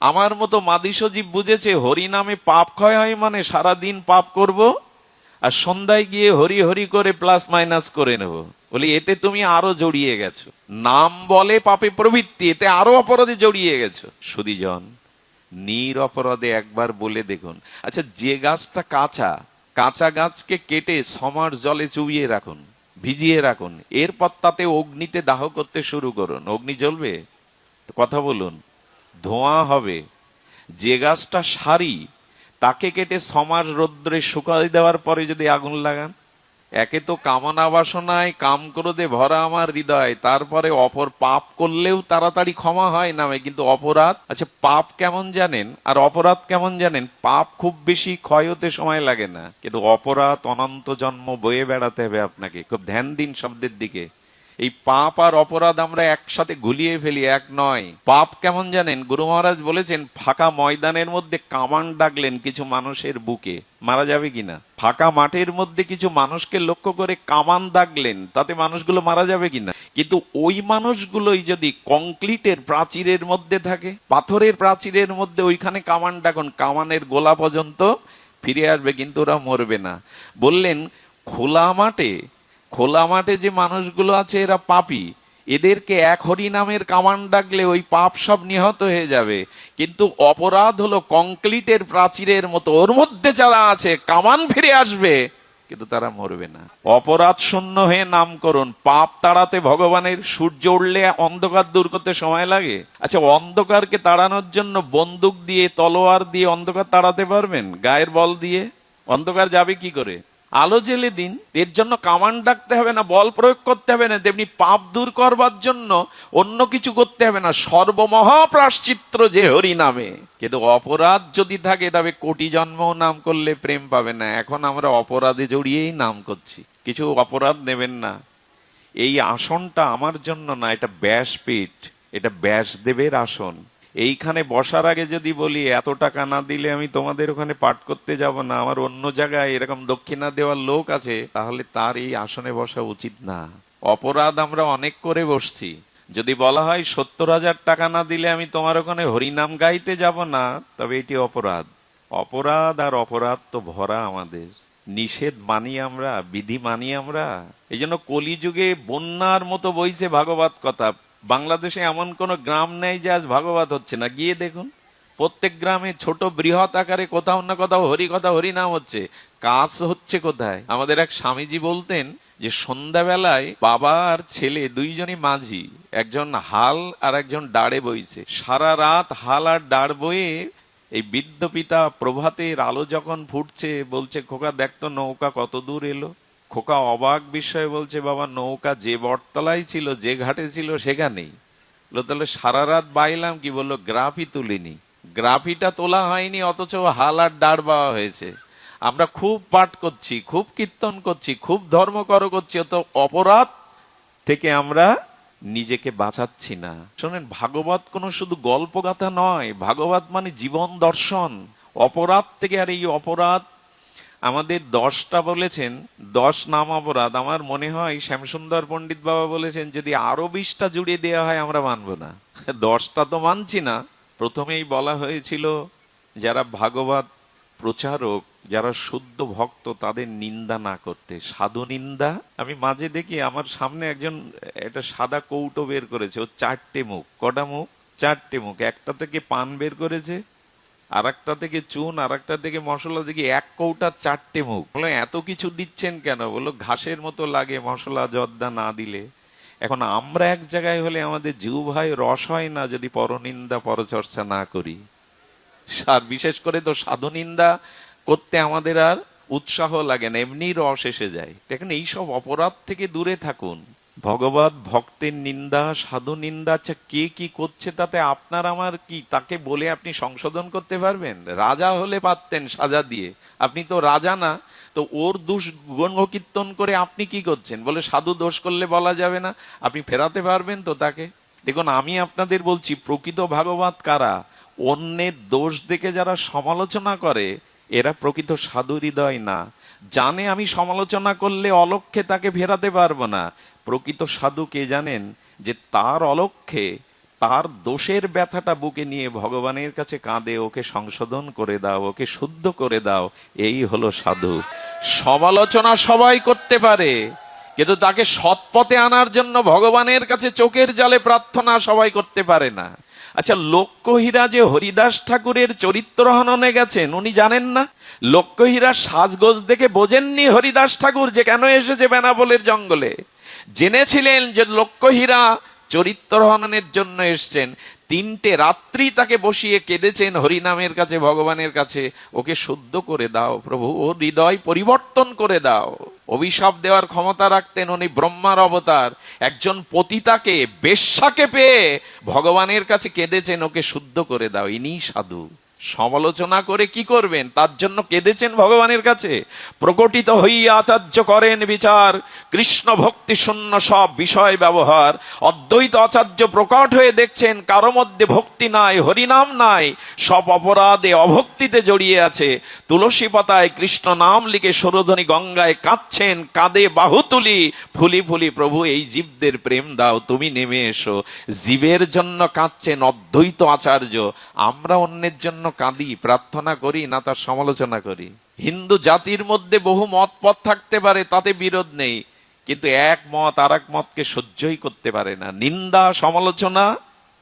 আমার মতো মাদিসজীব বুঝেছে, হরি নামে পাপ ক্ষয় হয় মানে সারা দিন পাপ করব, আর সন্ধ্যায় গিয়ে হরি হরি করে প্লাস মাইনাস করে নেব। বলি, এতে তুমি আরও জড়িয়ে গেছো। নাম বলে পাপে প্রবৃত্তি, এতে আরও অপরাধে জড়িয়ে গেছো। সুদীজন নির অপরাধে একবার বলে দেখুন। আচ্ছা যে গাছটা কাঁচা কাঁচা গাছকে কেটে সমার জলে চুবিয়ে রাখুন, ভিজিয়ে রাখুন, এরপর তাতে অগ্নিতে দাহ করতে শুরু করুন। অগ্নি জ্বলবে? কথা বলুন। ধোঁয়া হবে। যে গাছটা সারি, তাকে কেটে সমাজ রৌদ্রে শুকাই দেওয়ার পরে যদি আগুন লাগান? একে তো কামনা বাসনায় কাম ক্রোধে ভরা আমার হৃদয়, তারপরে অপর পাপ করলেও তাড়াতাড়ি ক্ষমা হয় নামে, কিন্তু অপরাধ আচ্ছা পাপ কেমন জানেন? আর অপরাধ কেমন জানেন? পাপ খুব বেশি ক্ষয় হতে সময় লাগে না, কিন্তু অপরাধ অনন্ত জন্ম বয়ে বেড়াতে হবে আপনাকে। খুব ধ্যান দিন শব্দের দিকে। এই পাপ আর অপরাধ আমরা একসাথে গুলিয়ে ফেলি, এক নয়। পাপ কেমন জানেন? গুরু মহারাজ বলেছেন, ফাঁকা ময়দানের মধ্যে কামান ডাকলেন কিছু মানুষের বুকে। মারা যাবে কিনা? ফাঁকা মাঠের মধ্যে কিছু মানুষকে লক্ষ্য করে কামান দাগলেন তাতে মানুষগুলো মারা যাবে কিনা? কিন্তু ওই মানুষগুলোই যদি কংক্রিটের প্রাচীরের মধ্যে থাকে, পাথরের প্রাচীরের মধ্যে ওইখানে কামান ডাকুন, কামানের গোলা পর্যন্ত ফিরে আসবে, কিন্তু ওরা মরবে না। বললেন, খোলা মাঠে খোলা মাঠে যে মানুষগুলো আছে, এরা পাপি। এদেরকে এক হরি নামের কামান ডাকলে ওই পাপ সব নিহত হয়ে যাবে। কিন্তু অপরাধ হলো কংক্রিটের প্রাচীরের মতো। ওর মধ্যে যারা আছে, কামান ফিরে আসবে, কিন্তু তারা মরবে না। অপরাধ শূন্য হয়ে নাম করুন পাপ তাড়াতে ভগবানের সূর্য উঠলে অন্ধকার দূর করতে সময় লাগে? আচ্ছা অন্ধকারকে তাড়ানোর জন্য বন্দুক দিয়ে, তলোয়ার দিয়ে অন্ধকার তাড়াতে পারবেন? গায়ের বল দিয়ে? অন্ধকার যাবে কি করে? আলো জেলে দিন, এর জন্য কামান ডাকতে হবে না, বল প্রয়োগ করতে হবে না, তেমনি পাপ দূর করবার জন্য অন্য কিছু করতে হবে না। সর্বমহা প্রাশ্চিত্র যে হরি নামে। কিন্তু অপরাধ যদি থাকে, তবে কোটি জন্মও নাম করলে প্রেম পাবে না। এখন আমরা অপরাধে জড়িয়েই নাম করছি। কিছু অপরাধ নেবেন না। এই আসনটা আমার জন্য না, এটা ব্যাসপীঠ এটা ব্যাসদেবের আসন। এইখানে বসার আগে যদি বলি, এত টাকা না দিলে আমি তোমাদের ওখানে পাঠ করতে যাব না, আমার অন্য জায়গায় এরকম দক্ষিণা দেওয়ার লোক আছে, তাহলে তার এই আসনে বসা উচিত না। অপরাধ আমরা অনেক করে বসছি। যদি বলা হয় সত্তর হাজার টাকা না দিলে আমি তোমার ওখানে হরিনাম গাইতে যাব না, তবে এটি অপরাধ। অপরাধ আর অপরাধ তো ভরা আমাদের। নিষেধ মানি আমরা, বিধি মানি আমরা। এই জন্য কলিযুগে বন্যার মতো বইছে ভাগবত কথা। বাংলাদেশে এমন কোন গ্রাম নেই যে আজ ভাগবত হচ্ছে না। গিয়ে দেখুন, প্রত্যেক গ্রামে ছোট বৃহৎ আকারে কোথাও না কোথাও হরি কথা হরি নাম হচ্ছে। কাজ হচ্ছে কোথায়? আমাদের এক স্বামীজি বলতেন যে সন্ধ্যাবেলায় বাবা আর ছেলে দুইজনই মাঝি, একজন হাল আর একজন ডাড়ে বইছে। সারা রাত হাল আর ডাড় বয়ে এই বৃদ্ধ পিতা প্রভাতের আলো যখন ফুটছে, বলছে, খোকা দেখতো নৌকা কত দূর এলো। খোকা অবাক বিষয় বলছে বাবা নৌকা যে বটতলায় ছিল যে ঘাটে ছিল সেখানেই। বলল, তাহলে সারা রাত বাইলাম কি? বলল গ্রাফি তুলিনি। গ্রাফিটা তোলা হয়নি অথচ হাল আর ডাড় বাওয়া হয়েছে। আমরা খুব পাঠ করছি খুব কীর্তন করছি খুব ধর্মকর করছি অত অপরাধ থেকে আমরা নিজেকে বাঁচাচ্ছি না। শোনেন ভাগবত কোনো শুধু গল্পগাথা নয় ভাগবত মানে জীবন দর্শন। অপরাধ থেকে আর এই অপরাধ আমাদের দশটা বলেছেন, দশ নাম অপরাধ। আমার মনে হয় শ্যামসুন্দর পণ্ডিত বাবা বলেছেন, যদি আরও বিশটা জুড়ে দেওয়া হয়, আমরা মানব না। দশটা তো মানছি না। প্রথমেই বলা হয়েছিল, যারা ভাগবত প্রচারক, যারা শুদ্ধ ভক্ত, তাদের নিন্দা না করতে। সাধু নিন্দা? আমি মাঝে দেখি আমার সামনে একজন, একটা সাদা কৌটো বের করেছে। ও চারটে মুখ। কটা মুখ? চারটে মুখ। একটা থেকে পান বের করেছে। আর একটা থেকে চুন আর একটা থেকে মশলা, দেখি এক কৌটার চারটে মুখ। বলে, এত কিছু দিচ্ছেন কেন? বলল, ঘাসের মতো লাগে মশলা জর্দা না দিলে। এখন আমরা এক জায়গায় হলে আমাদের জিউ ভাই রস হয় না যদি পরনিন্দা, পরচর্চা না করি। আর বিশেষ করে তো সাধু নিন্দা করতে আমাদের আর উৎসাহ লাগে না, এমনি রস এসে যায়। দেখেন, এইসব অপরাধ থেকে দূরে থাকুন। ভগবত ভক্তের নিন্দা, সাধু নিন্দা আচ্ছা কে কি করছে তাতে আপনার আমার কি, তাকে বলে আপনি সংশোধন করতে পারবেন? রাজা হলে পারতেন সাজা দিয়ে। আপনি তো রাজা না, তো ওর দোষ কীর্তন করে আপনি কি করছেন? বলে সাধু দোষ করলে বলা যাবে না, আপনি ফেরাতে পারবেন তো তাকে? দেখুন, আমি আপনাদের বলছি, প্রকৃত ভাগবত কারা? অন্যের দোষ দেখে যারা সমালোচনা করে, এরা প্রকৃত সাধু হৃদয় না। জানে আমি সমালোচনা করলে অলক্ষে তাকে ফেরাতে পারব না। প্রকৃত সাধু কে জানেন যে তার অলক্ষে, তার দোষের ব্যথাটা বুকে নিয়ে ভগবানের কাছে কাঁদে, ওকে সংশোধন করে দাও, ওকে শুদ্ধ করে দাও, এই হলো সাধু। সমালোচনা সবাই করতে পারে, কিন্তু তাকে সৎপথে আনার জন্য ভগবানের কাছে চোখের জালে প্রার্থনা সবাই করতে পারে না। আচ্ছা লক্ষ্যহীরা যে হরিদাস ঠাকুরের চরিত্র হননে গেছেন, উনি জানেন না? লক্ষ্যহীরা সাজগোজ দেখে বোঝেননি হরিদাস ঠাকুর যে কেন এসেছে বেনাবলের জঙ্গলে। জেনেছিলেন যে লক্ষ্যহীরা চরিত্র হননের জন্য এসছেন। তিনটে রাত্রি তাকে বসিয়ে কেঁদেছেন হরিনামের কাছে, ভগবানের কাছে। ওকে শুদ্ধ করে দাও প্রভু ও হৃদয় পরিবর্তন করে দাও। অভিশাপ দেওয়ার ক্ষমতা রাখতেন উনি ব্রহ্মার অবতার। একজন পতিতাকে, বেশ্যাকে পেয়ে ভগবানের কাছে কেঁদেছেন, ওকে শুদ্ধ করে দাও। ইনি সাধু। সমালোচনা করে কি করবেন? তার জন্য কেঁদেছেন ভগবানের কাছে? প্রকটিত হইয়া আচার্য করেন বিচার। কৃষ্ণ ভক্তি শূন্য সব বিষয় ব্যবহার। অদ্বৈত আচার্য প্রকট হয়ে দেখছেন, কারও মধ্যে ভক্তি নাই, হরিনাম নাই। সব অপরাধে অভক্তিতে জড়িয়ে আছে। তুলসী পাতায় কৃষ্ণ নাম লিখে সরোধনী গঙ্গায় কাঁদছেন, কাঁদে বাহু তুলি ফুলি ফুলি, প্রভু, এই জীবদের প্রেম দাও, তুমি নেমে এসো। জীবের জন্য কাঁদছেন অদ্বৈত আচার্য। আমরা অন্যের জন্য কাঁদি, প্রার্থনা করি, না তার সমালোচনা করি। হিন্দু জাতির মধ্যে বহু মত পথ থাকতে পারে, তাতে বিরোধ নেই। কিন্তু এক মত আর এক মতকে সহ্যই করতে পারে না। নিন্দা, সমালোচনা,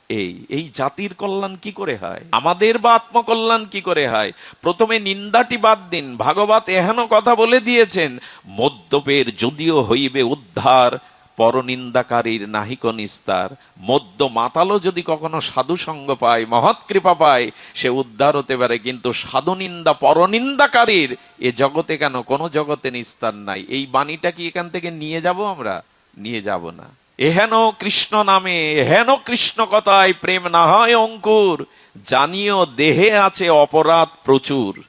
এই এই জাতির কল্যাণ কি করে হয়? আমাদের বা আত্মকল্যাণ কি করে হয়? প্রথমে নিন্দাটি বাদ দিন। ভাগবত এহেন কথা বলে দিয়েছেন, মদ্যপের যদিও হইবে উদ্ধার পরনিন্দাকারীর নাহিক নিস্তার। মদ্য মাতালো যদি কখনো সাধু সঙ্গ পায়, মহৎ কৃপা পায়, সে উদ্ধার হতে পারে, কিন্তু সাধু নিন্দা পরনিন্দাকারীর এ জগতে কেন? কোনো জগতে নিস্তার নাই। এই বাণীটা কি এখান থেকে নিয়ে যাব আমরা? নিয়ে যাব না। এহেন কৃষ্ণ নামে, এহেন কৃষ্ণ কথায় প্রেম না হয় অঙ্কুর। জানিও দেহে আছে অপরাধ প্রচুর।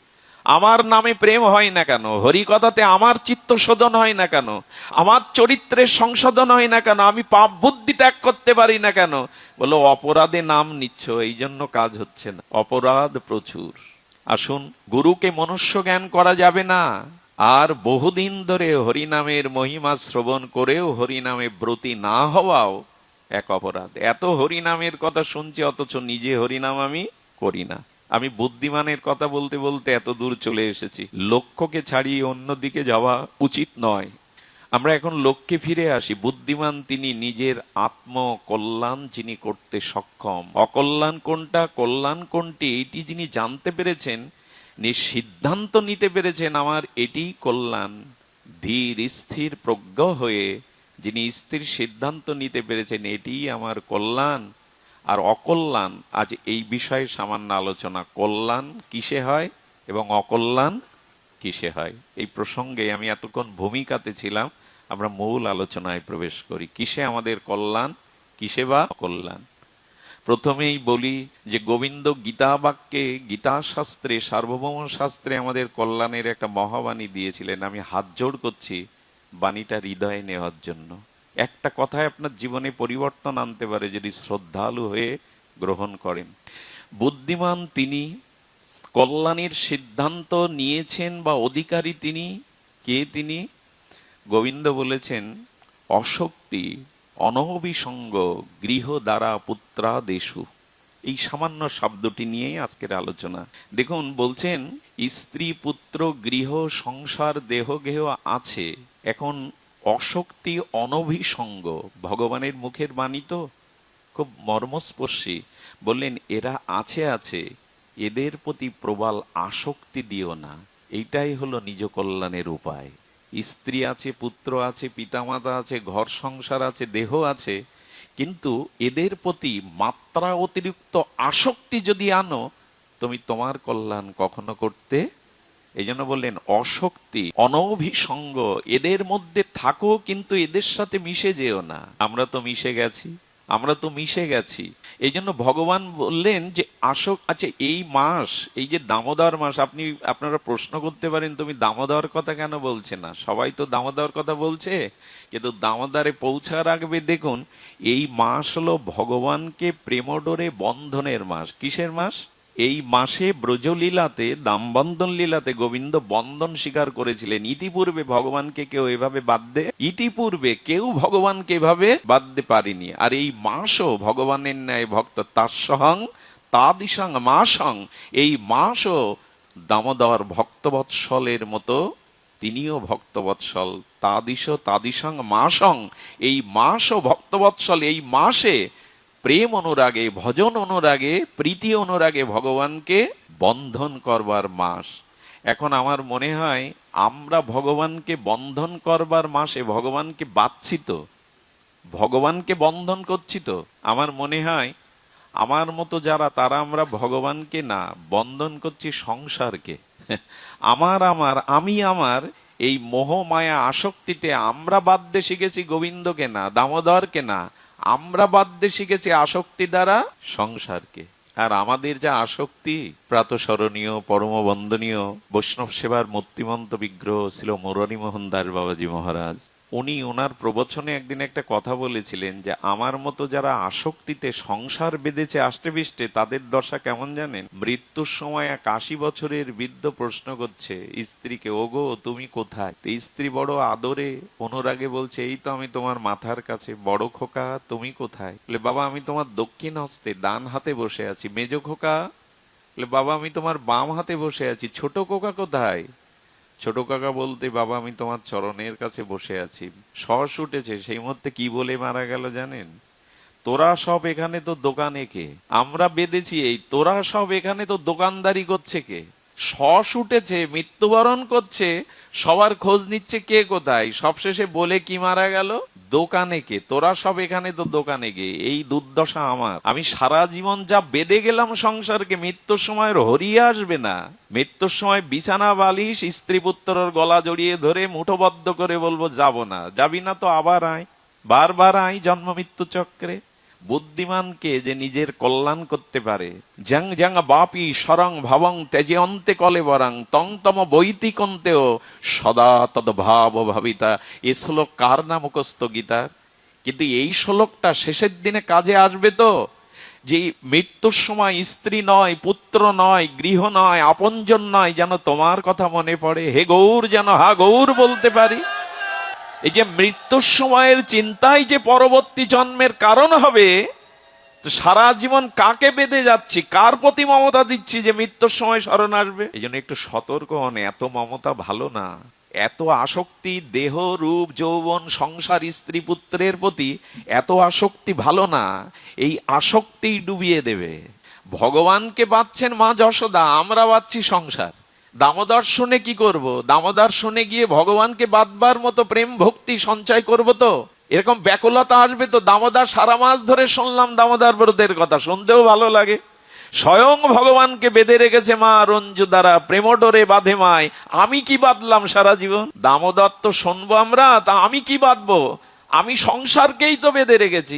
আমার নামে প্রেম হয় না কেন? হরি কথাতে আমার চিত্ত শোধন হয় না কেন? আমার চরিত্রের সংশোধন হয় না কেন? আমি পাপ বুদ্ধি ত্যাগ করতে পারি না কেন? বলো, অপরাধে নাম নিচ্ছ এই জন্য কাজ হচ্ছে না। অপরাধ প্রচুর। আসুন, গুরুকে মনুষ্য জ্ঞান করা যাবে না। আর বহুদিন ধরে হরিনামের মহিমা শ্রবণ করেও হরিনামে ব্রতী না হওয়াও এক অপরাধ। এত হরিনামের কথা শুনছি, অথচ নিজে হরিনাম আমি করি না। আমি বুদ্ধিমানের কথা বলতে বলতে এত দূর চলে এসেছি। লক্ষ্যকে ছাড়িয়ে অন্যদিকে যাওয়া উচিত নয়। আমরা এখন লক্ষ্যে ফিরে আসি। বুদ্ধিমান তিনি নিজের আত্ম কল্যাণ যিনি করতে সক্ষম। অকল্যাণ কোনটা? কল্যাণ কোনটি? এইটি যিনি জানতে পেরেছেন সিদ্ধান্ত নিতে পেরেছেন, আমার এটি কল্যাণ। ধীর, স্থির, প্রজ্ঞ হয়ে যিনি স্থির সিদ্ধান্ত নিতে পেরেছেন এটি আমার কল্যাণ। আর অকল্যাণ, আজ এই বিষয়ে সামান্য আলোচনা কল্যাণ কিসে হয় এবং অকল্যাণ কিসে হয়? এই প্রসঙ্গে আমি এতক্ষণ ভূমিকাতে ছিলাম, আমরা মূল আলোচনায় প্রবেশ করি। কিসে আমাদের কল্যাণ, কিসে বা অকল্যাণ? প্রথমেই বলি যে গোবিন্দ গীতা বাক্যে গীতা শাস্ত্রে সার্বভৌম শাস্ত্রে আমাদের কল্যাণের একটা মহাবাণী দিয়েছিলেন। আমি হাত জোড় করছি বাণীটা হৃদয়ে নেওয়ার জন্য। একটা কথায় আপনার জীবনে পরিবর্তন আনতে পারে যদি শ্রদ্ধালু হয়ে গ্রহণ করেন। বুদ্ধিমান তিনি, কল্যাণের সিদ্ধান্ত নিয়েছেন বা অধিকারী তিনি, কে তিনি? গোবিন্দ বলেছেন, অশক্তি অনভিসঙ্গ গৃহ দ্বারা পুত্রা দেশু এই সামান্য শব্দটি নিয়েই আজকের আলোচনা। দেখুন, বলছেন, স্ত্রী পুত্র গৃহ সংসার দেহ গেহ আছে, এখন অশক্তি অনভিসঙ্গ। ভগবানের মুখের বাণী তো খুব মর্মস্পর্শী। বললেন, এরা আছে আছে। এদের প্রতি প্রবাল আসক্তি দিও না। এইটাই হলো নিজ কল্যাণের উপায়। স্ত্রী আছে, পুত্র আছে, পিতামাতা আছে, ঘর সংসার আছে, দেহ আছে। কিন্তু এদের প্রতি মাত্রা অতিরিক্ত আসক্তি যদি আনো, তুমি তোমার কল্যাণ কখনো করতে এই জন্য বললেন, অশক্তি, অনভিসঙ্গ, এদের মধ্যে থাকো কিন্তু এদের সাথে মিশে যেও না। আমরা তো মিশে গেছি, আমরা তো মিশে গেছি। এই জন্য ভগবান বললেন যে আসক আচ্ছা এই মাস, এই যে দামোদর মাস, আপনি, আপনারা প্রশ্ন করতে পারেন, তুমি দামোদর কথা কেন বলছে না? সবাই তো দামোদর কথা বলছে, কিন্তু দামোদরে পৌঁছার আগে দেখুন, এই মাস হলো ভগবানকে প্রেমডোরে বন্ধনের মাস। কিসের মাস? এই মাসে ব্রজলীলাতে দামবন্ধন লীলাতে গোবিন্দ বন্ধন স্বীকার করেছিলেন। ইতিপূর্বে ভগবানকে কেউ এভাবে বাদ দে, ইতিপূর্বে কেউ ভগবানকে এভাবে বাদতে পারেনি। আর এই মাসও ভগবানের ন্যায় ভক্ত তার সহং তাদিসং, মাসং, এই মাসও দামোদর ভক্তবৎসলের মতো, তিনিও ভক্তবৎসল তাদিশ তাদিসং, মাসং, এই মাসও ভক্তবৎসল, এই মাসে প্রেম অনুরাগে, ভজন অনুরাগে, প্রীতি অনুরাগে ভগবানকে বন্ধন করবার মাস। এখন আমার মনে হয়, আমরা ভগবানকে বন্ধন করবার মাসে ভগবানকে বাচ্ছি তো। ভগবানকে বন্ধন করছি তো। আমার মনে হয়, আমার মতো যারা, তারা আমরা ভগবানকে না, বন্ধন করছি সংসারকে। আমার আমার, আমি, আমার, এই মোহ মায়া আসক্তিতে আমরা বাদ্যে শিখেছি গোবিন্দকে না, দামোদরকে না আমরা বাদ্যে শিখেছি আসক্তি দ্বারা সংসারকে। আর আমাদের যা আসক্তি, প্রাতঃস্মরণীয় পরম বন্দনীয় বৈষ্ণব সেবার মূর্তিমন্ত বিগ্রহ ছিল মুরারি মোহন দাস বাবাজি মহারাজ। উনি ওনার প্রবচনে একদিন একটা কথা বলেছিলেন যে, আমার মতো যারা আসক্তিতে সংসার বেঁধেছে আষ্টে বিষ্টে তাদের দশা কেমন জানেন? মৃত্যুর সময় এক আশি বছরের বৃদ্ধ প্রশ্ন করছে, স্ত্রীকে, ওগো, তুমি কোথায়? স্ত্রী বড় আদরে অনুরাগে বলছে, এই তো আমি তোমার মাথার কাছে, বড় খোকা, তুমি কোথায়? বলে, বাবা, আমি তোমার দক্ষিণ হস্তে ডান হাতে বসে আছি, মেজ খোকা? বাবা, আমি তোমার বাম হাতে বসে আছি, ছোট খোকা কোথায়? ছোট কাকা বলতে, বাবা, আমি তোমার চরণের কাছে বসে আছি। সস উঠেছে সেই মুহূর্তে কি বলে মারা গেল জানেন? তোরা সব এখানে তো দোকানে কে? আমরা বেঁধেছি এই, তোরা সব এখানে তো দোকানদারি করছে কে? সস উঠেছে মৃত্যুবরণ করছে, সবার খোঁজ নিচ্ছে কে কোথায়? সবশেষে বলে কি মারা গেল? দোকানে কে? তোরা সব এখানে তো দোকানে গে এই দুর্দশা আমার। আমি সারা জীবন যা বেঁধে গেলাম সংসারকে, মৃত্যুর সময় হরিয়ে আসবে না। মৃত্যুর সময় বিছানা, বালিশ, স্ত্রী পুত্রর গলা জড়িয়ে ধরে মুঠোবদ্ধ করে বলব, যাব না। যাবি না তো আবার আয়। বারবার আয় জন্ম মৃত্যু চক্রে। বুদ্ধিমানকে যে নিজের কল্যাণ করতে পারে, জ্যাং জ্যাং বাপি সরং ভাবং তেজে অন্তে কলে বরং, তং তম বৈতিকন্তেও সদা তদ ভাব ভাবিতা। এ শ্লোক কার নাম মুখস্থ গীতার কিন্তু এই শ্লোকটা শেষের দিনে কাজে আসবে তো, যে মৃত্যুর সময় স্ত্রী নয়, পুত্র নয়, গৃহ নয়, আপনজন নয়, যেন তোমার কথা মনে পড়ে। হে গৌর যেন হা গৌর বলতে পারি। এই যে মৃত্যুর সময়ের চিন্তাই যে পরবর্তী জন্মের কারণ হবে সারা জীবন কাকে বেঁধে যাচ্ছি? কার প্রতি মমতা দিচ্ছি যে মৃত্যুর সময় স্মরণ আসবে? এই জন্য একটু সতর্ক হন, এত মমতা ভালো না। এত আসক্তি, দেহ, রূপ, যৌবন, সংসার, স্ত্রী, পুত্রের প্রতি এত আসক্তি ভালো না। এই আসক্তি ডুবিয়ে দেবে। ভগবানকে বাঁচছেন মা যশোদা, আমরা বাঁচছি সংসার। দামোদর শুনে কি করব? দামোদর শুনে গিয়ে ভগবানকে বাদবার মতো প্রেম, ভক্তি, সঞ্চয় করব তো? এরকম ব্যাকুলতা আসবে তো দামোদর সারা মাস ধরে শুনলাম দামোদর ব্রতের কথা, শুনতেও ভালো লাগে। স্বয়ং ভগবানকে বেঁধে রেখেছে মা রঞ্জু দ্বারা প্রেমডোরে বাঁধে মায়। আমি কি বাঁধলাম সারা জীবন? দামোদর তো শুনব আমরা, তা আমি কি বাঁধবো? আমি সংসারকেই তো বেঁধে রেখেছি।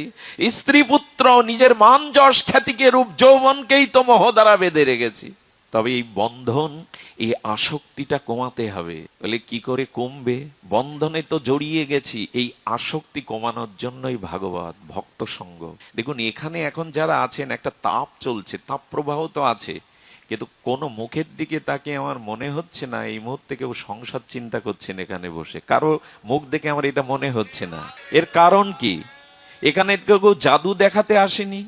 স্ত্রী পুত্র, নিজের মান যশ খ্যাতিকে রূপ যৌবনকেই তো মোহ দ্বারা বেঁধে রেখেছি। তবে এই বন্ধন এই আসক্তিটা কমাতে হবে। বলে কি করে কমবে? বন্ধনে তো জড়িয়ে গেছি, এই আসক্তি কমানোর জন্যই ভাগবত, ভক্ত সঙ্গ। দেখুন, এখানে এখন যারা আছেন, একটা তাপ চলছে, তাপ প্রবাহ তো আছে। কিন্তু কোন মুখের দিকে তাকে আমার মনে হচ্ছে না, এই মুহূর্তে কেউ সংসার চিন্তা করছেন এখানে বসে। কারও মুখ দেখে আমার এটা মনে হচ্ছে না। এর কারণ কি? এখানে কেউ জাদু দেখাতে আসেনি।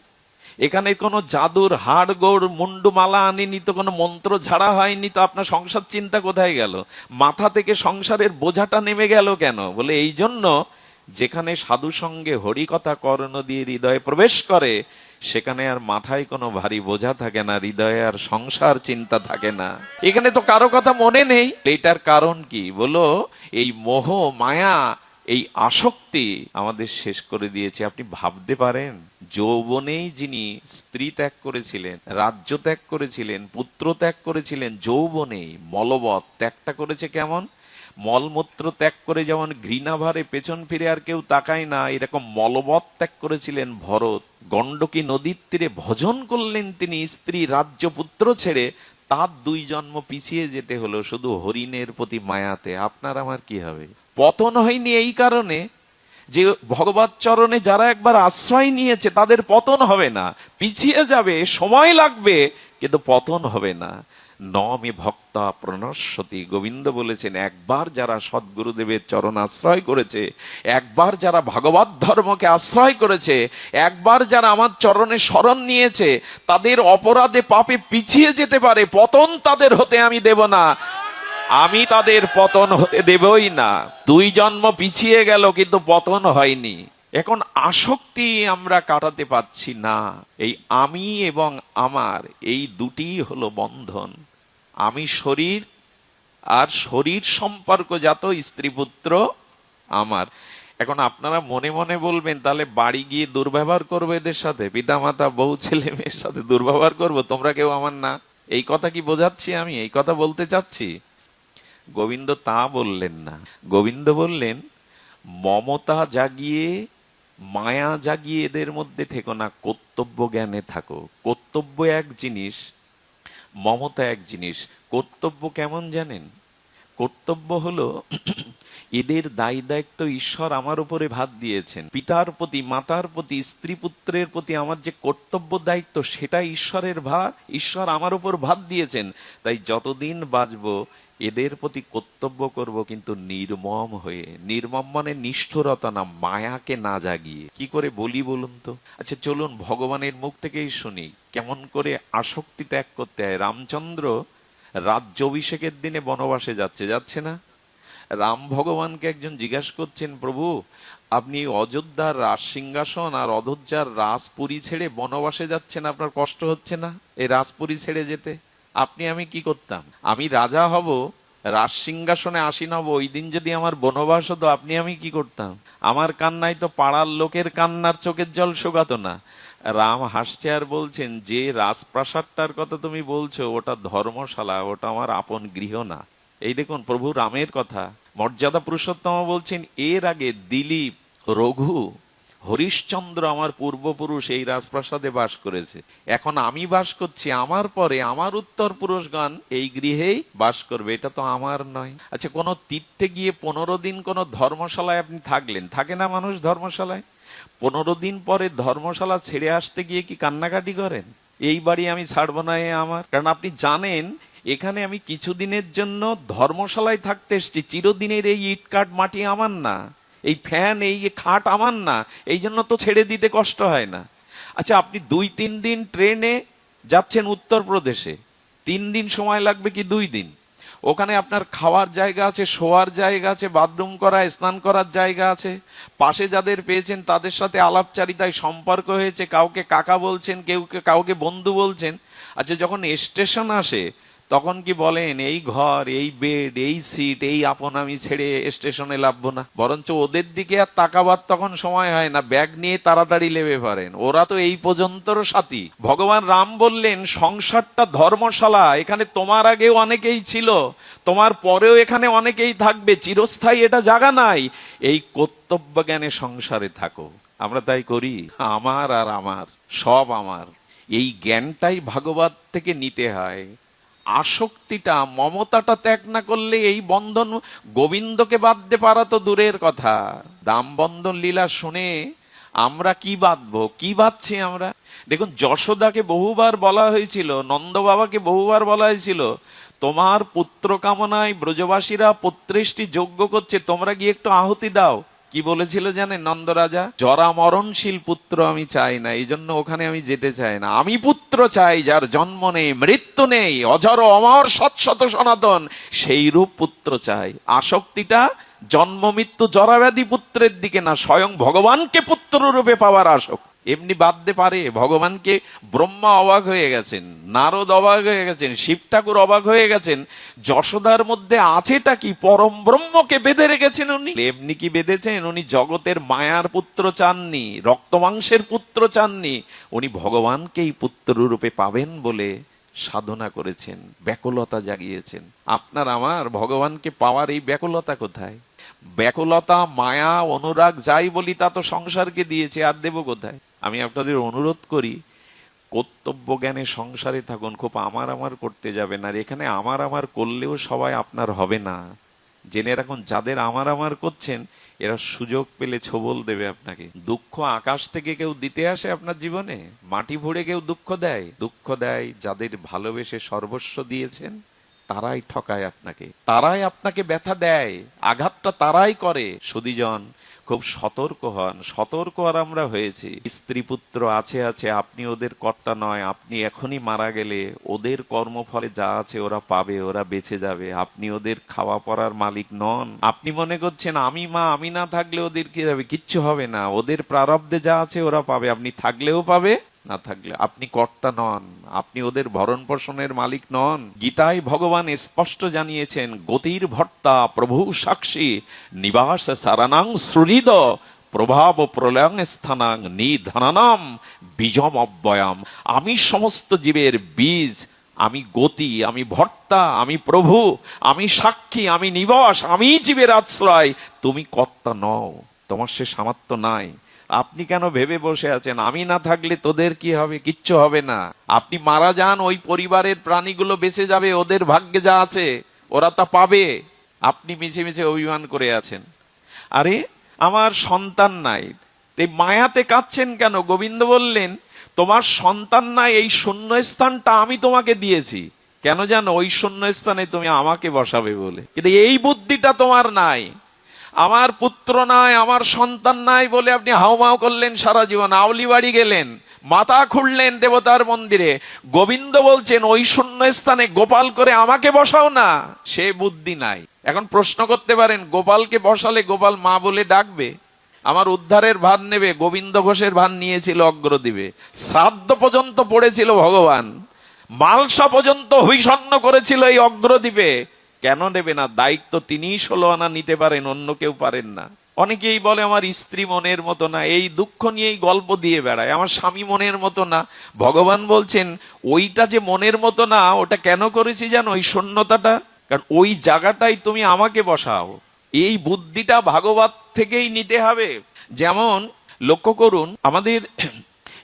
এখানে কোনো জাদুর হাড়, গোড় মুন্ডু মালা আনেনি তো কোনো মন্ত্র ঝাড়া হয়নি তো আপনার সংসার চিন্তা কোথায় গেল? মাথা থেকে সংসারের বোঝাটা নেমে গেল কেন? বলে এই জন্য যেখানে সাধু সঙ্গে হরিকথা কর্ণ দিয়ে হৃদয়ে প্রবেশ করে, সেখানে আর মাথায় কোনো ভারী বোঝা থাকে না, হৃদয়ে আর সংসার চিন্তা থাকে না। এখানে তো কারও কথা মনে নেই। এটার কারণ কি? বলো, এই মোহ, মায়া এই আসক্তি আমাদের শেষ করে দিয়েছে। আপনি ভাবতে পারেন, যৌবনেই যিনি স্ত্রী ত্যাগ করেছিলেন, রাজ্য ত্যাগ করেছিলেন, পুত্র ত্যাগ করেছিলেন, যৌবনেই মলবৎ ত্যাগটা করেছে কেমন? মলমূত্র ত্যাগ করে যেমন ঘৃণাভারে পেছন ফিরে আর কেউ তাকায় না, এরকম মলবৎ ত্যাগ করেছিলেন ভরত। গণ্ডকী নদীর তীরে ভজন করলেন তিনি, স্ত্রী রাজ্য পুত্র ছেড়ে তার দুই জন্ম পিছিয়ে যেতে হলো শুধু হরিণের প্রতি মায়াতে। আপনার আমার কি হবে? পতন হয়নি এই কারণে যে ভগবত চরণে যারা একবার আশ্রয় নিয়েছে, তাদের পতন হবে না। পিছিয়ে যাবে, সময় লাগবে, কিন্তু পতন হবে না। নমে ভক্তা প্রণশ্বতী। গোবিন্দ বলেছেন, একবার যারা সদ্গুরুদেবের চরণ আশ্রয় করেছে, একবার যারা ভাগবত ধর্মকে আশ্রয় করেছে, একবার যারা আমার চরণে শরণ নিয়েছে, তাদের অপরাধে পাপে পিছিয়ে যেতে পারে, পতন তাদের হতে আমি দেব না। আমি তাদের পতন হতে দেবই না। দুই জন্ম পিছিয়ে গেল, কিন্তু পতন হয়নি। এখন আসক্তি আমরা কাটাতে পারছি না। এই আমি এবং আমার, এই দুটি হলো বন্ধন। আমি শরীর আর শরীর সম্পর্কজাত স্ত্রী পুত্র আমার। এখন আপনারা মনে মনে বলবেন, তাহলে বাড়ি গিয়ে দুর্ব্যবহার করব এদের সাথে? পিতামাতা, বউ, ছেলে, মেয়ের সাথে দুর্ব্যবহার করব? তোমরা কেউ আমার না? এই কথা কি বোঝাচ্ছি আমি? এই কথা বলতে চাচ্ছি? গোবিন্দ তা বললেন না। গোবিন্দ বললেন, মমতা জাগিয়ে, মায়া জাগিয়ে এদের মধ্যে থেকো না, কর্তব্য জ্ঞানে থাকো। কর্তব্য এক জিনিস, মমতা এক জিনিস। কর্তব্য কেমন জানেন? কর্তব্য হলো, এদের দায় দায়িত্ব ঈশ্বর আমার উপরে ভাত দিয়েছেন। পিতার প্রতি, মাতার প্রতি, স্ত্রী পুত্রের প্রতি আমার যে কর্তব্য দায়িত্ব, সেটা ঈশ্বরের ভার ঈশ্বর আমার উপর ভাত দিয়েছেন। তাই যতদিন বাঁচবো এদের প্রতি কর্তব্য করব কিন্তু নির্মম হয়ে। নির্মম মানে নিষ্ঠুরতা না, মায়াকে না জাগিয়ে। কি করে বলি বলুন তো? আচ্ছা চলুন ভগবানের মুখ থেকেই শুনি। কেমন করে আসক্তি ত্যাগ করতে হয়। রামচন্দ্র রাজ্য অভিষেকের দিনে বনবাসে যাচ্ছে যাচ্ছে না? রাম ভগবানকে একজন জিজ্ঞাসা করছেন, প্রভু, আপনি অযোধ্যার রাজ সিংহাসন আর অযোধ্যার রাজপুরী ছেড়ে বনবাসে যাচ্ছেন, আপনার কষ্ট হচ্ছে না? এই রাজপুরী ছেড়ে যেতে? আপনি, আমি কি করতাম? আমি রাজা হব, রাজ সিংহাসনে আসীন হব, ওই দিন যদি আমার বনবাস হতো, আপনি, আমি কি করতাম? আমার কান্নায় তো পাড়ার লোকের কান্নার চোখের জল শোকাতো না। রাম হাসছে আর বলছেন, যে রাজপ্রাসাদটার কথা তুমি বলছো, ওটা ধর্মশালা, ওটা আমার আপন গৃহ না। এই দেখুন, প্রভু রামের কথা। মর্যাদা পুরুষোত্তম বলছেন, এর আগে দিলীপ, রঘু হরিশ্চন্দ্র আমার পূর্বপুরুষ, এই রাজপ্রাসাদে বাস করেছে। এখন আমি বাস করছি আমার পরে, আমার উত্তর পুরুষগণ এই গৃহেই বাস করবে। এটা তো আমার নয়। আচ্ছা কোনো তীর্থে গিয়ে পনেরো দিন কোনো ধর্মশালায় আপনি থাকলেন? থাকে না মানুষ ধর্মশালায়? পনেরো দিন পরে ধর্মশালা ছেড়ে আসতে গিয়ে কি কান্নাকাটি করেন? এই বাড়ি আমি ছাড়বো না, এ আমার। কারণ আপনি জানেন, এখানে আমি কিছুদিনের জন্য ধর্মশালায় থাকতে এসেছি। চিরদিনের এই ইট কাঠ মাটি আমার না। এই ফ্যান, এই খাট আমার না, এই জন্য তো ছেড়ে দিতে কষ্ট হয় না। আচ্ছা আপনি দুই, তিন দিন ট্রেনে যাচ্ছেন উত্তরপ্রদেশে, তিন দিন সময় লাগবে কি দুই দিন? ওখানে আপনার খাওয়ার জায়গা আছে, শোয়ার জায়গা আছে, বাথরুম করা, স্নান করার জায়গা আছে। পাশে যাদের পেয়েছেন, তাদের সাথে আলাপচারিতায় সম্পর্ক হয়েছে, কাউকে কাকা বলছেন, কেউ কাউকে বন্ধু বলছেন। আচ্ছা যখন স্টেশন আসে তখন কি বলেন, এই ঘর, এই বেড, এই সিট, এই আপন আমি ছেড়ে স্টেশনে লাভবো না। বরঞ্চ ওদের দিকে আর তাকাবার তখন সময় হয় না, ব্যাগ নিয়ে তাড়াতাড়ি লেবে পারেন। ওরা তো এই পর্যন্তর সাথী। ভগবান রাম বললেন, সংসারটা ধর্মশালা, এখানে তোমার আগেও অনেকেই ছিল, তোমার পরেও এখানে অনেকেই থাকবে, চিরস্থায়ী এটা জায়গা নাই। এই কর্তব্য জ্ঞানে সংসারে থাকো, আমরা তাই করি, আমার আর আমার, সব আমার। এই জ্ঞানটাই ভাগবত থেকে নিতে হয়। আসক্তিটা, মমতাটা ত্যাগ না করলে এই বন্ধন গোবিন্দকে বাঁধতে পারা তো দূরের কথা। দাম বন্ধন লীলা শুনে আমরা কি বাঁধবো, কি বাঁধছি আমরা? দেখুন, যশোদাকে বহুবার বলা হয়েছিল নন্দ বাবাকে বহুবার বলা হয়েছিল, তোমার পুত্র কামনায় ব্রজবাসীরা পুত্রেষ্টি যজ্ঞ করছে, তোমরা গিয়ে একটু আহুতি দাও। কি বলেছিল জানে নন্দরাজা? জরা মরণশীল পুত্র আমি চাই না এই জন্য ওখানে আমি যেতে চাই না। আমি পুত্র চাই যার জন্ম নেই, মৃত্যু নেই অজর অমর সৎশত সনাতন সেই রূপ পুত্র চাই। আসক্তিটা জন্ম মৃত্যু জরাব্যাধি পুত্রের দিকে না, স্বয়ং ভগবানকে পুত্র রূপে পাওয়ার আসক্তি। এমনি বাঁধতে পারে, ভগবানকে ব্রহ্মা অবাক হয়ে গেছেন, নারদ অবাক হয়ে গেছেন, শিব ঠাকুর অবাক হয়ে গেছেন, যশোদার মধ্যে আছেটা কি? পরম ব্রহ্মকে বেঁধে রেখেছেন উনি। এমনি কি বেঁধেছেন? উনি জগতের মায়ার পুত্র চাননি রক্ত মাংসের পুত্র চাননি, উনি ভগবানকেই পুত্র রূপে পাবেন বলে সাধনা করেছেন, ব্যাকুলতা জাগিয়েছেন। আপনার আমার ভগবানকে পাওয়ার এই ব্যাকুলতা কোথায়? ব্যাকুলতা, মায়া, অনুরাগ, যাই বলি তা তো সংসারকে দিয়েছে, আর দেব কোথায়? আমি আপনাদের অনুরোধ করি কর্তব্য জ্ঞানে সংসারে থাকুন, খুব আমার আমার করতে যাবেন, আর এখানে আমার আমার করলেও সবাই আপনার হবে না। জেনে রাখুন, যাদের আমার আমার করছেন, এরা সুযোগ পেলে ছবল দেবে আপনাকে। দুঃখ আকাশ থেকে কেউ দিতে আসে আপনার জীবনে? মাটি ভরে কেউ দুঃখ দেয়? দুঃখ দেয় যাদের ভালোবেসে সর্বস্ব দিয়েছেন? তারাই ঠকায় আপনাকে, তারাই আপনাকে ব্যথা দেয়, আঘাতটা তারাই করে। সুদীজন, খুব সতর্ক হন, সতর্ক আর আমরা হয়েছি। স্ত্রী পুত্র আছে আছে, আপনি ওদের কর্তা নয়, আপনি এখনই মারা গেলে ওদের কর্মফলে যা আছে ওরা পাবে, ওরা বেঁচে যাবে। আপনি ওদের খাওয়া পড়ার মালিক নন। আপনি মনে করছেন, আমি মা, আমি না থাকলে ওদের কি যাবে কিচ্ছু হবে না। ওদের প্রারব্ধে যা আছে ওরা পাবে, আপনি থাকলেও পাবে না থাকলে। আপনি কর্তা নন, আপনি ওদের ভরণ পোষণের মালিক নন। গীতায় ভগবান স্পষ্ট জানিয়েছেন, গতির ভর্তা প্রভু সাক্ষী, নিবাস সারানাং শ্রুরিদ প্রভাব প্রলয়ং স্থানাং নিধানানাম বীজম অব্যয়াম। আমি সমস্ত জীবের বীজ, আমি গতি, আমি ভর্তা, আমি প্রভু, আমি সাক্ষী, আমি নিবাস, আমি জীবের আশ্রয়। তুমি কর্তা নও, তোমার সে সামর্থ্য নাই। আপনি কেন ভেবে বসে আছেন? আমি না থাকলে তোদের কি হবে? কিচ্ছু হবে না। আপনি মারা যান, ওই পরিবারের প্রাণীগুলো বেঁচে যাবে, ওদের ভাগ্যে যা আছে, ওরা তা পাবে। আপনি মিছে মিছে অভিমান করে আছেন। আরে, আমার সন্তান নাই। এই মায়াতে কাঁদছেন কেন? গোবিন্দ বললেন, তোমার সন্তান নাই, এই শূন্য স্থানটা আমি তোমাকে দিয়েছি। কেন জানো? ওই শূন্য স্থানে তুমি আমাকে বসাবে বলে। কিন্তু এই বুদ্ধিটা তোমার নাই। আমার পুত্র নাই, আমার সন্তান নাই বলে আপনি হাউমাউ করলেন সারা জীবন। আউলি বাড়ি গেলেন, মাথা খুঁড়লেন দেবতার মন্দিরে। গোবিন্দ বলছেন, ওই শূন্য স্থানে গোপাল করে আমাকে বসাও না। সে বুদ্ধি নাই। এখন প্রশ্ন করতে পারেন, গোপালকে বসালে গোপাল মা বলে ডাকবে? আমার উদ্ধারের ভার নেবে, গোবিন্দ ঘোষের ভার নিয়েছিল অগ্রদ্বীপে শ্রাদ্ধ পর্যন্ত পড়েছিল ভগবান। মালসা পর্যন্ত হুইসন্ন করেছিল এই অগ্রদ্বীপে। কেন নেবে না? দায়িত্ব তিনিই ষোলো আনা নিতে পারেন, অন্য কেউ পারেন না। অনেকেই বলে, আমার স্ত্রী মনের মতো না। এই দুঃখ নিয়েই গল্প দিয়ে বেড়ায়। আমার স্বামী মনের মতো না। ভগবান বলছেন, ওইটা যে মনের মতো না, ওটা কেন করেছি জানো? ওই শূন্যতাটা? কারণ ওই জায়গাটাই তুমি আমাকে বসাও। এই বুদ্ধিটা ভাগবত থেকেই নিতে হবে। যেমন, লক্ষ্য করুন, আমাদের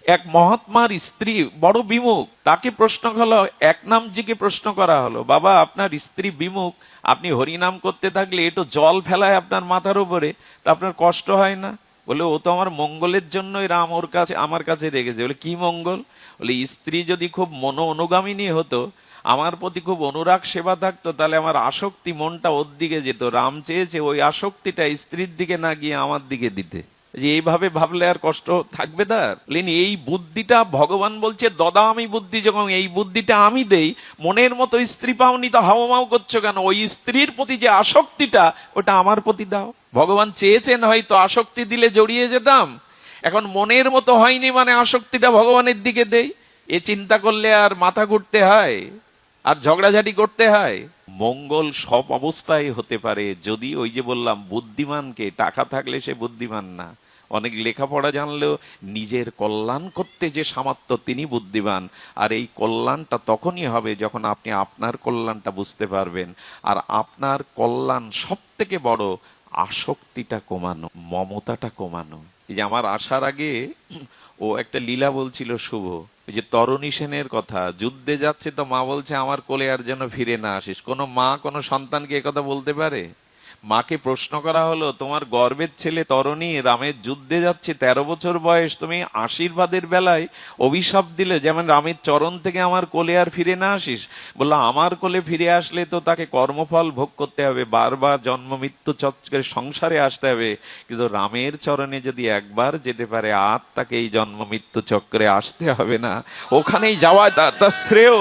এক মহাত্মার স্ত্রী, বড় বিমুখ, তাকে প্রশ্ন হলো এক নামজিকে প্রশ্ন করা হলো, বাবা, আপনার স্ত্রী বিমুখ, আপনি হরিনাম করতে থাকলে একটু জল ফেলায় আপনার মাথার উপরে, তা আপনার কষ্ট হয় না? বলে, ও তো আমার মঙ্গলের জন্যই রাম ওর কাছে, আমার কাছে রেখেছে। বলে, কি মঙ্গল? বলে, স্ত্রী যদি খুব মনো অনুগামিনী হতো, আমার প্রতি খুব অনুরাগ সেবা থাকতো, তাহলে আমার আসক্তি মনটা ওর দিকে যেত। রাম চেয়েছে ওই আসক্তিটা স্ত্রীর দিকে না গিয়ে আমার দিকে দিতে। যে এইভাবে ভাবলে আর কষ্ট থাকবে তার লেনি, এই বুদ্ধিটা ভগবান বলছে, দদা, আমি বুদ্ধি যখন এই বুদ্ধিটা আমি দেই। মনের মতো স্ত্রী পাওনি তো হাওমাও করছ কেন? ওই স্ত্রীর প্রতি যে আসক্তিটা, ওটা আমার প্রতি দাও। ভগবান চেয়েছেন হয়তো আসক্তি দিলে জড়িয়ে যেতাম। এখন মনের মতো হয়নি মানে আসক্তিটা ভগবানের দিকে দেই। এ চিন্তা করলে আর মাথা ঘুরতে হয়, আর ঝগড়াঝাটি করতে হয়। মঙ্গল সব অবস্থায় হতে পারে। যদি ওই যে বললাম, বুদ্ধিমানকে টাকা থাকলে সে বুদ্ধিমান না। অনেক লেখাপড়া জানলেও নিজের কল্যাণ করতে যে সামর্থ্য, তিনি বুদ্ধিমান। আর এই কল্যাণটা তখনই হবে যখন আপনি আপনার কল্যাণটা বুঝতে পারবেন। আর আপনার কল্যাণ সব থেকে বড় আসক্তিটা কমানো, মমতাটা কমানো। এই যে আমার আসার আগে ও একটা লীলা বলছিল শুভ। যে তরণী সেনের কথা, যুদ্ধে যাচ্ছে তো মা বলছে, আমার কোলে আর যেন ফিরে না আসিস। কোনো মা কোনো সন্তানকে একথা বলতে পারে? মাকে প্রশ্ন করা হলো, তোমার গর্বের ছেলে তরণী, রামের যুদ্ধে যাচ্ছে, তেরো বছর বয়স, তুমি আশীর্বাদের বেলায় অভিশাপ দিলে, যেমন রামের চরণ থেকে আমার কোলে আর ফিরে না আসিস? বলল আমার কোলে ফিরে আসলে তো তাকে কর্মফল ভোগ করতে হবে, বারবার জন্ম, মৃত্যু, চক্রের সংসারে আসতে হবে। কিন্তু রামের চরণে যদি একবার যেতে পারে, আর তাকে এই জন্ম, মৃত্যু, চক্রে আসতে হবে না। ওখানেই যাওয়া তার শ্রেয়।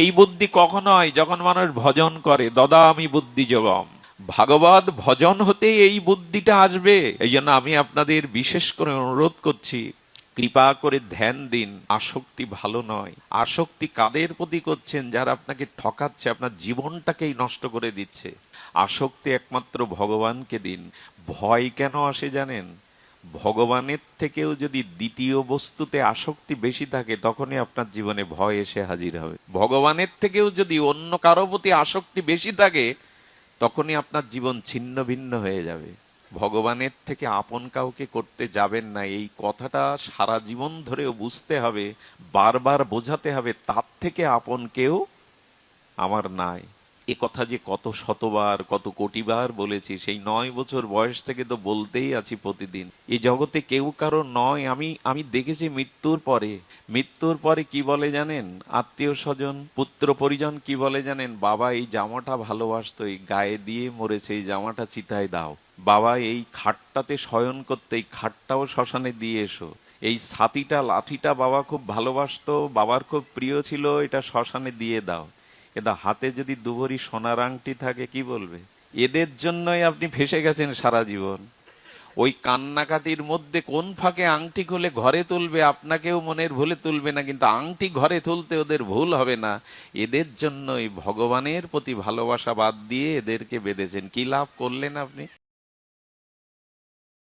এই বুদ্ধি কখন হয়? যখন মানুষ ভজন করে, দদা, আমি বুদ্ধি যোগম ভাগবত ভজন হতে এই বুদ্ধিটা আসবে। এই জন্য আমি আপনাদের বিশেষ করে অনুরোধ করছি, কৃপা করে ধ্যান দিন, আসক্তি ভালো নয়। আসক্তি কাদের প্রতি করছেন? যারা আপনাকে ঠকাচ্ছে, আপনার জীবনটাকেই নষ্ট করে দিচ্ছে। আসক্তি একমাত্র ভগবানকে দিন। ভয় কেন আসে জানেন? ভগবানের থেকেও যদি দ্বিতীয় বস্তুতে আসক্তি বেশি থাকে, তখনই আপনার জীবনে ভয় এসে হাজির হবে। ভগবানের থেকেও যদি অন্য কারও প্রতি আসক্তি বেশি থাকে তখনই আপনার জীবন ছিন্ন ভিন্ন হয়ে যাবে। ভগবানের থেকে আপন কাউকে করতে যাবেন না। এই কথাটা সারা জীবন ধরেও বুঝতে হবে, বারবার বোঝাতে হবে, তার থেকে আপন কেউ আমার নাই। এ কথা যে কত শতবার, কত কোটিবার বলেছি, সেই নয় বছর বয়স থেকে তো বলতেই আছি প্রতিদিন। এই জগতে কেউ কারও নয়। আমি আমি দেখেছি মৃত্যুর পরে। মৃত্যুর পরে কি বলে জানেন? আত্মীয় স্বজন, পুত্র পরিজন কি বলে জানেন? বাবা, এই জামাটা ভালোবাসতো, এই গায়ে দিয়ে মরেছে, এই জামাটা চিতায় দাও। বাবা, এই খাটটাতে শয়ন করতে, এই খাটটাও শ্মশানে দিয়ে এসো। এই ছাতিটা, লাঠিটা বাবা খুব ভালোবাসতো, বাবার খুব প্রিয় ছিল, এটা শ্মশানে দিয়ে দাও। কিন্তু হাতে যদি দুভরি সোনার আংটি থাকে, কি বলবে? এদের জন্যই আপনি ফেসে গেছেন সারা জীবন। ওই কান্নাকাটির মধ্যে কোন ফাঁকে আংটি খুলে ঘরে তুলবে, আপনাকেও মনের ভুলে তুলবে না, কিন্তু আংটি ঘরে তুলতে ওদের ভুল হবে না। এদের জন্যই ভগবানের প্রতি ভালোবাসা বাদ দিয়ে এদেরকে বেঁধেছেন। কি লাভ করলেন আপনি?